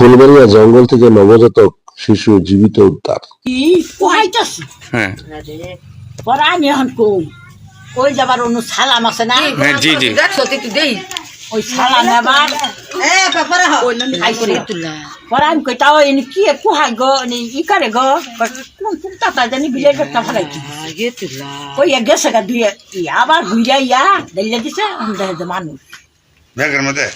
ফুলবাড়িয়া জঙ্গল থেকে নবজাতক শিশু জীবিত উদ্ধার। কি? হ্যাঁ। আমি এখন কই? ওই যাবার অন্য সালাম আছে না? হ্যাঁ জি জি। ওই সালাম আবার? খাই করে পরে আমি কই তাও এনে কি পোহাই গো এনে ই করে গো? কোন কোন তাতা জানি বিলাই করতে ওই এক গেছে গা দুই আবার ঘুরে ইয়া দিলে দিছে মানুষ। ব্যাগের মধ্যে।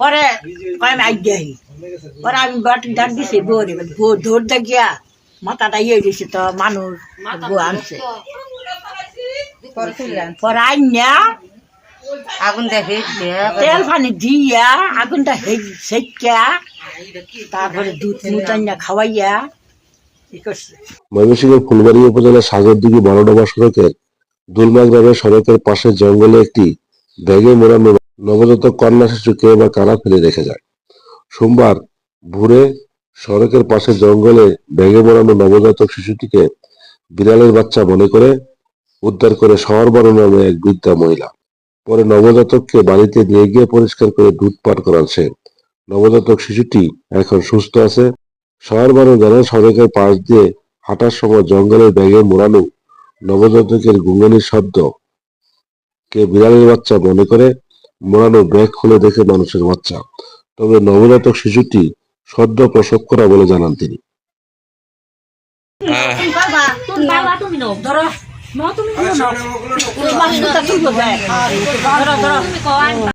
পরে আজ্ঞাহি পরে আমি বাটি ডাক দিছি বোরে বো ধর দেখিয়া মাথাটা ইয়ে দিছে তো মানুষ আনছে। পরে আইনা আগুন দেখে তেল পানি দিয়া আগুনটা সেকা তারপরে দুধ মুখ খাওয়াইয়া ময়মনসিংহের ফুলবাড়ি উপজেলার সাগরদিঘি বড়ডোবা সড়কের দুলমা গ্রামের সড়কের পাশে জঙ্গলে একটি ব্যাগে মোড়ানো নবজাতক কন্যা শিশুকে বা কারা ফেলে রেখে যায়। সোমবার ভোরে সড়কের পাশে জঙ্গলে ব্যাগে মোড়ানো নবজাতক শিশুটিকে বিড়ালের বাচ্চা মনে করে উদ্ধার করে শহর বারো নামে এক বৃদ্ধা মহিলা। পরে নবজাতককে বাড়িতে নিয়ে গিয়ে পরিষ্কার করে দুধ পান করাচ্ছে। নবজাতক শিশুটি এখন সুস্থ আছে। শহর বারো জানায় সড়কের পাশ দিয়ে হাঁটার সময় জঙ্গলের ব্যাগে মোড়ানো নবজাতকের গুঙ্গনির শব্দ। কে বিড়ালের বাচ্চা মনে করে? মোড়ানো ব্যাগ খুলে দেখে মানুষের বাচ্চা। তবে নবজাতক শিশুটি সদ্য প্রসব করা বলে জানান তিনি। ন তুমি ন।